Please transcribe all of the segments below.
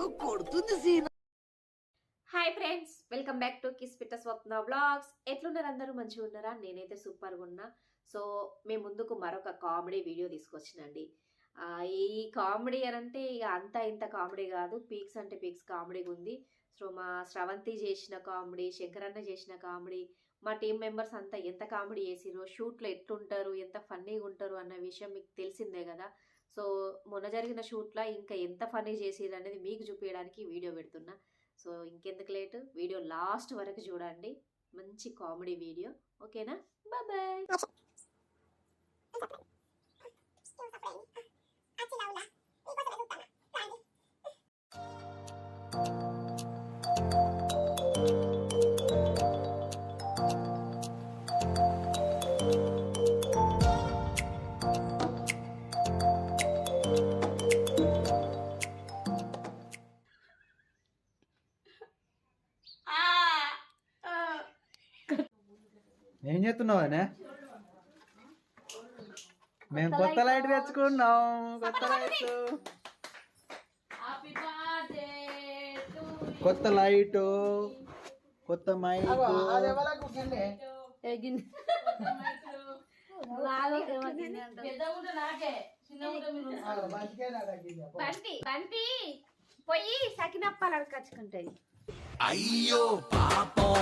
ఎప్పుడు కొడుతుంది scene? Hi friends welcome back to kiss పిట్ట స్వప్న బ్లాగ్స్ ఎట్లున్నారు అందరూ? మంచిగా ఉన్నారా? నేనైతే సూపర్గా ఉన్నా. సో మేము ముందుకు మరొక కామెడీ వీడియో తీసుకొచ్చినండి. ఈ కామెడీ అని అంటే ఇక అంత ఇంత కామెడీ కాదు. పీక్స్ అంటే పీక్స్ కామెడీగా ఉంది. సో మా శ్రవంతి చేసిన కామెడీ శంకరన్న చేసిన కామెడీ మా టీం మెంబర్స్ అంతా ఎంత కామెడీ చేసిరో షూట్లో ఎట్లుంటారు ఎంత ఫన్నీగా ఉంటారు అన్న విషయం మీకు తెలిసిందే కదా. సో మొన్న జరిగిన షూట్లో ఇంకా ఎంత ఫనీ చేసేది అనేది మీకు చూపించడానికి వీడియో పెడుతున్నా. సో ఇంకెందుకు లేట్? వీడియో లాస్ట్ వరకు చూడండి. మంచి కామెడీ వీడియో. ఓకేనా? బాయ్ ఏం చేస్తున్నావు అనే? మేము కొత్త లైట్ తెచ్చుకున్నాం కొత్త లైట్. కొత్త లైట్ కొత్త మైక్. బంటి బంటి పోయి సకినప్పాలు అడకచ్చుకుంటుంది అయ్యో పాపం.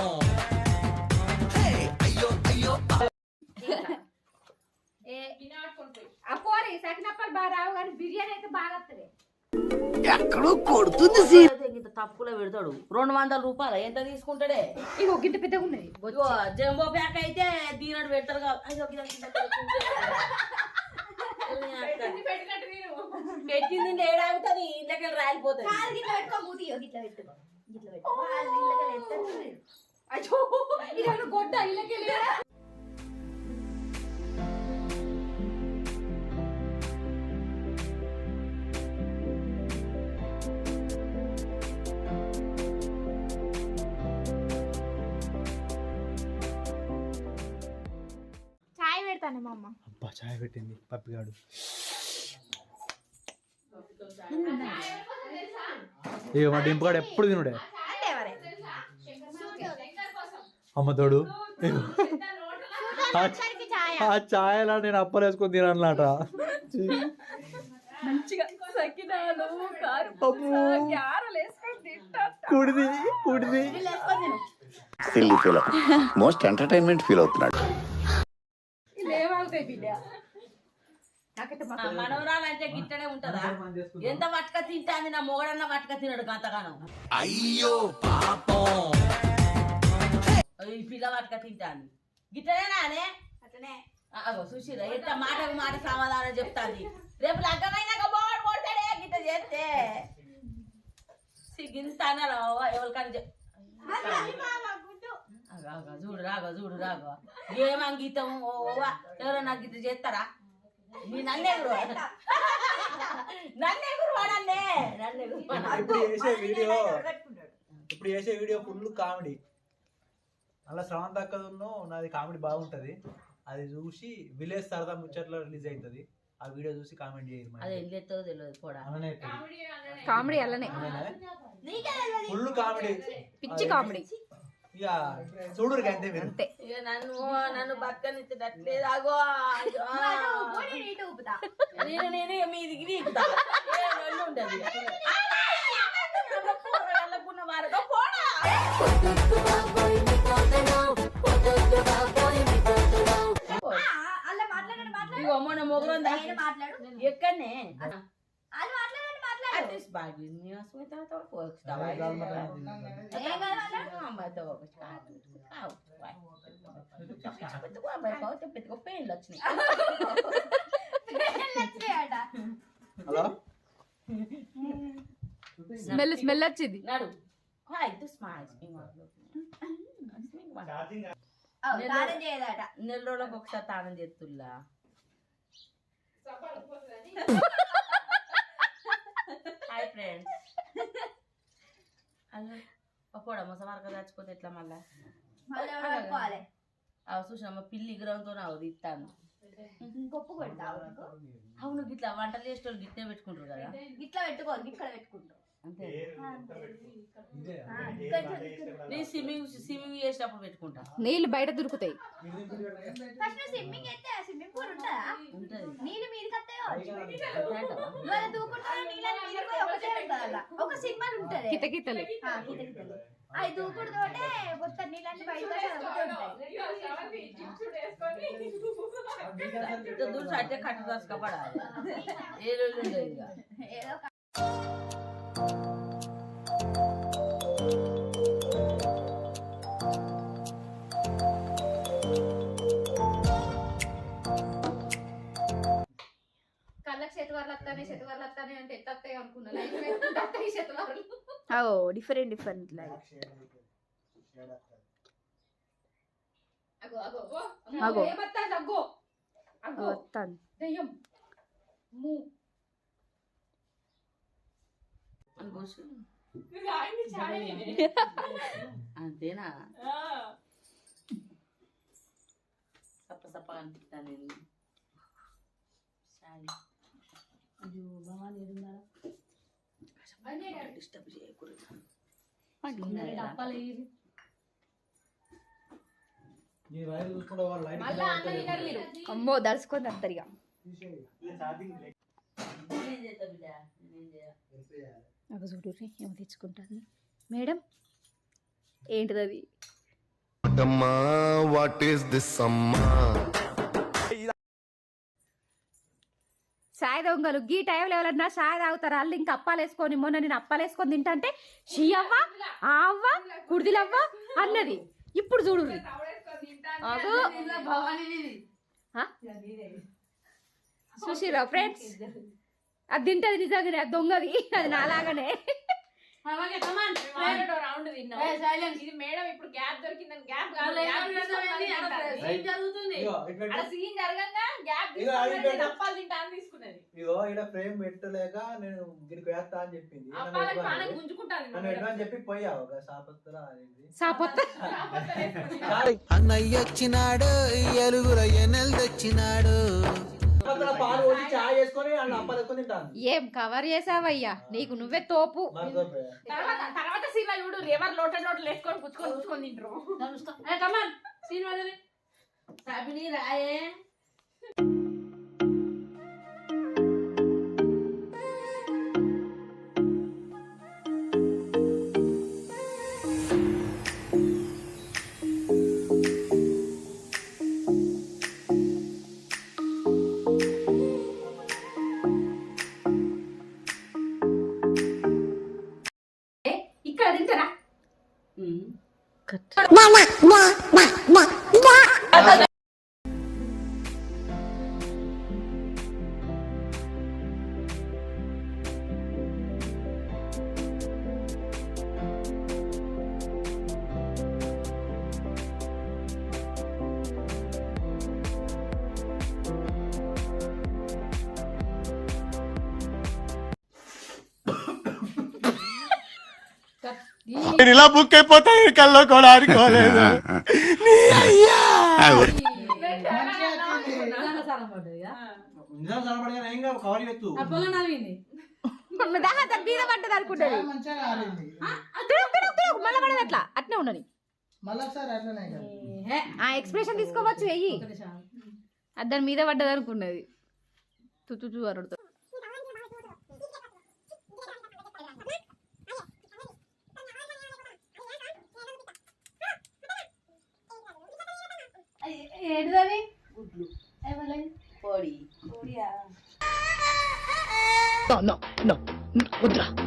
ఆ పోరి సకినప్పాలు బాగా రావు కానీ బిర్యానీ అయితే బాగా వస్తుంది ఎక్కడో కొడుతుంది ఇంత తప్పులో పెడతాడు. రెండు వందల రూపాయలు ఎంత తీసుకుంటాడే? ఇగో గింత పెద్దగా ఉన్నది. జంబో ప్యాక్ అయితే దీనడు పెడతారు పెట్టింది ఏడాగుతుంది ఇంట్లోకి రాలిపోతుంది. గిట్ల పెట్టుకో పెడతాను మా అమ్మ అబ్బా చాయ్ పెట్టింది పప్పిగాడు. ఇక మా డింపుగాడు ఎప్పుడు తినుడే? అమ్మ తోడు. ఆ- ఆ ఛాయలా నేను అప్పలేసుకొని తినన్నట మంచిగా సకినాలు కారు అబ్బో. గారెలు వేసుకొని తింటా. కుడిది కుడిది silly feel most entertainment feel అవుతున్నాడు. బిడ్డ. నాకైతే ఆ, మనవరాలు అంటే గిట్టనే ఉంటదా? ఎంత తింటాంది నా మొగడన్న పట్టుక తినడు గంతగానం అయ్యో పాపం. ఈ పిల్ల తింటాంది అట్లనే. అగో సుశీల ఎంత మాటకు మాట సమాధానం చెప్తాంది. రేపు లగ్గమైనాక కొడతాడే గిట్ట చేస్తే. ఎవరికని చెప్ అగో, చూడు రాగో చూడు రాగో. ఏం అంగీతం ఓ ఎవరన్నా గిట్ట చేస్తారా? నీ నన్నే గురు నన్నే గురు నన్నే నన్నే గురు ఇప్పుడు చేసే వీడియో ఇప్పుడు చేసే వీడియో ఫుల్ కామెడీ. అలా శ్రవంత్ అక్కదును నాది కామెడీ బాగుంటది. అది చూసి విలేజ్ సరదా ముచ్చట్లో రిలీజ్ అవుతుంది ఆ వీడియో చూసి కామెంట్ చేయరు అది ఎల్లు ఎత్తో తెలియదు కూడా అలానే కామెడీ అలానే ఫుల్ కామెడీ. పిచ్చి కామెడీ. ఇక చూడరు అంతే మీరు. అంతే. నన్ను నన్ను బతకనిచ్చట్లేదు అగో అయ్యో. నేను నేను ఇక మీదికి వీకుతా ఏ నొల్లి ఉండదు పోరగాళ్ళకున్న వారుగా పోడా ఇగో మొన్న మొగరం ఎక్కడనే అట్లీస్ బాగి నీ అస్మిత తో పోస్తావా అమ్మాయితో పెట్టుకో పెయిన్లు వచ్చినాయి హలో స్మెల్ స్మెల్ వచ్చింది. నడు. హాయ్ దిస్ మై నెల రోజులకు ఒకసారి తానం చేస్తుల్లా. హాయ్ ఫ్రెండ్స్ అప్పుడు మొసమార్క చచ్చిపోతే ఎట్లా మళ్ళా? చూసినమ్మ పిల్లి గ్రహంతో అవుది ఇస్తాను గొప్ప అవును గిట్లా వంటలు చేసేటోళ్ళు గిట్నే పెట్టుకుంటారు కదా. ఇట్లా పెట్టుకోవాలి ఇక్కడ ఇదే నేను స్విమ్మింగ్ స్విమ్మింగ్ చేసినప్పుడు పెట్టుకుంటా నీళ్ళు బయట దొరుకుతాయి ఫస్ట్ స్విమ్మింగ్ అయితే స్విమ్మింగ్ పూల్ ఉంటుందా ఉంటది నీళ్ళు మీదకి వస్తాయో అంతేంటవా? మరి దూకుంటా నీళ్ళని మీదకి పోయి ఒకటే ఉంటుంది అలా. ఒక ఉంటది కితకితలు ఆ, కింద కింద. అవి దూకుడు తోటే మొత్తం నీళ్ళని బయట ఇంత దూరం అట్టే కట్టు దాచుకోపడాలి ఏ రోజు ఉండదు ఇక ఏదో ఒక కళ్ళకి శతవారులు వస్తానే శతవారులు వస్తానే అంటే ఎట్ట వస్తాయి అనుకున్నా శతవారులు ఓ డిఫరెంట్ డిఫరెంట్ అగో అగో అగో అగో. ఏమత్తాంది? అగో అగో. వస్తాను దయ్యం. ము. అని కూర్చో. అంతేనా? సప్ప సప్ప అనిపిస్తాను నేను సారీ డిస్టర్బ్ చేయకూడదు. అమ్మో దడుచుకొని వస్తారు ఇక. నాకు చూడు ఏమో తెచ్చుకుంటాను మేడం ఏంటిది అది అమ్మా వాట్ ఈస్ దిస్ అమ్మా? సాయి దొంగలు గీ టైంలో ఎవరన్నా సాయి తాగుతారు? వాళ్ళు ఇంకా అప్పాలు వేసుకొని మొన్న నేను అప్పాలు వేసుకొని షీ అవ్వ ఆ అవ్వ కుడిదిలవ్వ అన్నది. ఇప్పుడు చూడు. సుశీరా ఫ్రెండ్స్ అది తింటది నిజంగానే అది దొంగది. అది నాలాగానే. రౌండ్ తిన్నాం ఇది మేడం ఇప్పుడు గ్యాప్ దొరికిందని గ్యాప్ కాదు. జరుగుతుంది. Scene gap. అప్పాలు తీసుకున్నది. ఇగో ఇక్కడ ఫ్రేమ్ పెట్టలేక నేను దీనికి వేస్తా అని చెప్పింది. పానం చెప్పి- గుంజుకుంటాను నన్ను ఎడవని చెప్పి పోయావు ఒక సాపత్ర అనేది సాపొత్త. అన్నయ్య వచ్చినాడు ఎలుగుల ఎనెల్ తెచ్చినాడు పాలు పోసి చాయ్ చేసుకొని అన్న అప్పాలు వేసుకొని తింటాను ఏం కవర్ చేసావయ్యా? నీకు నువ్వే తోపు. తర్వాత తర్వాత సినిమా చూడు ఎవరు లోట లోటలు వేసుకొని పుచ్చుకొని పుచ్చుకొని తింటారు. కమాన్ రాయే. నేను ఇలా బుక్ అయిపోతా కల్లో కూడా అనుకోలేదు నిజంగా సారం పడ్డది ఇక. నిజం సరపడగా ఏం కాదు కవర్ ఎత్తు ఆ పొలం నవ్వింది దాహ మీద పడ్డది అనుకుంటది తిరుగు తిరుగు తిరుగు మళ్ళీ పడదు అట్లా. అట్నే ఉండని ఏ, ఆ ఎక్స్ప్రెషన్ తీసుకోవచ్చు వెయ్యి. దాని మీద పడ్డది అనుకున్నది. తుతు అరుడుతో ఏంటిది గుడ్లు పొడి ఇప్పుడు చెప్పు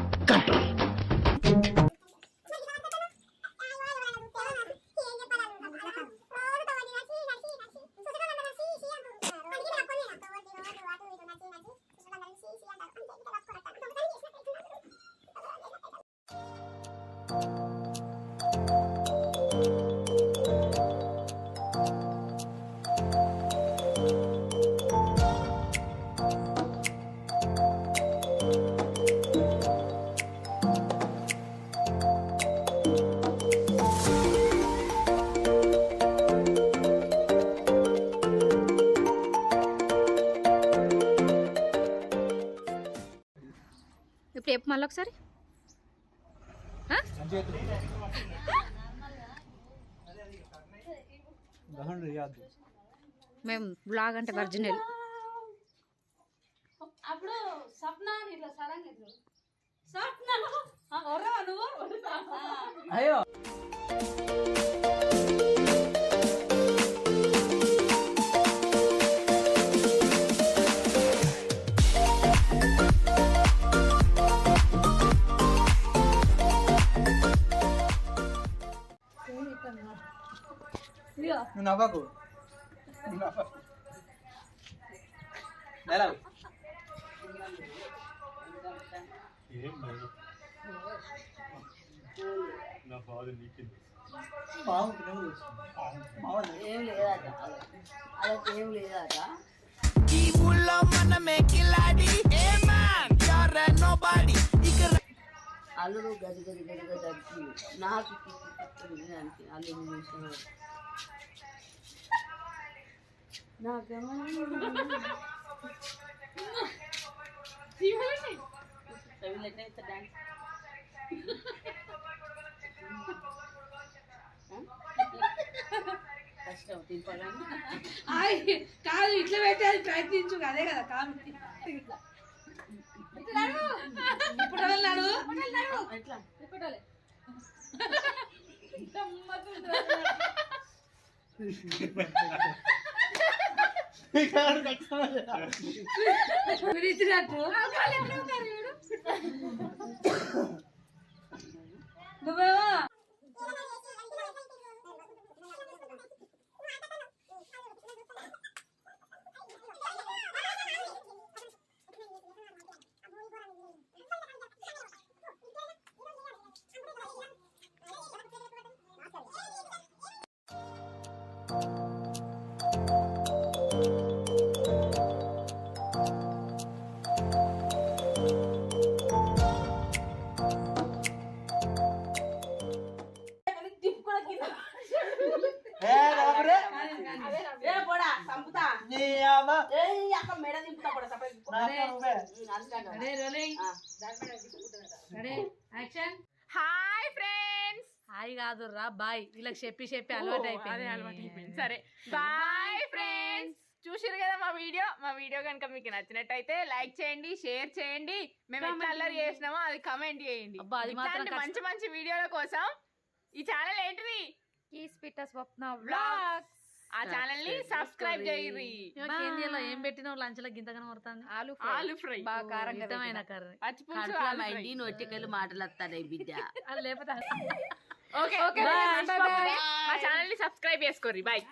మళ్ళీ ఒకసారి చేతులు దహన్ రియాదు మేము బ్లాగ్ అంటే ఒరిజినల్ అప్పుడు స్వప్న? అని ఇట్లా సడన్. అయ్యో. ఎలా బాగుంటుంది నువ్వు తెలుసు. బాగుంది ఏం లేదట అదొక ఏం లేదట అల్లుడు గది గది గది గది అడిచి నాకు దానికి అల్లుడు చూసిన నాకేమో కాదు ఇట్లా పెట్టేది ప్రయత్నించు అదే కదా కామెడీ ఇట్లా ఇట్లా నడువు. ఇప్పుడు వాళ్ళు నడువు. ఎట్లా ఇప్పుడు వాళ్ళే. మీరు ఇచ్చినట్టు నువ్వేమో హాయ్ ఫ్రెండ్స్. హాయ్ కాదు రా బాయ్. వీళ్ళకి చెప్పి చెప్పి అలవాటు అయిపోయింది. అలవాటు అయిపోయింది సరే బాయ్ ఫ్రెండ్స్. చూసారు కదా మా వీడియో? మా వీడియో కనుక మీకు నచ్చినట్టయితే లైక్ చేయండి షేర్ చేయండి. మేము ఎట్లా అల్లరి చేసినామో అది కమెంట్ చేయండి. అబ్బా, అది మాత్రం ఇట్లాంటి మంచి మంచి వీడియోల కోసం ఈ ఛానల్ ఏంటిది? కీస్ పిట్ట స్వప్న వ్లాగ్స్ ఆ ఛానల్ని సబ్స్క్రైబ్ చేయండి కేంద్రంలో ఏం పెట్టినావు లంచ్లో గింతగానే పడుతుంది ఆలు ఆలు ఫ్రై. బాగా కారంగా ఇష్టమైన కర్రీ. పచ్చి పులుసు కడుపులో ఆలు ఫ్రై. నొట్టికెళ్ళి మాటలు వస్తాయి బిడ్డ. Okay okay Bye. మర్చిపోకండి. మా ఛానల్ని సబ్స్క్రైబ్ చేసుకోర్రి బాయ్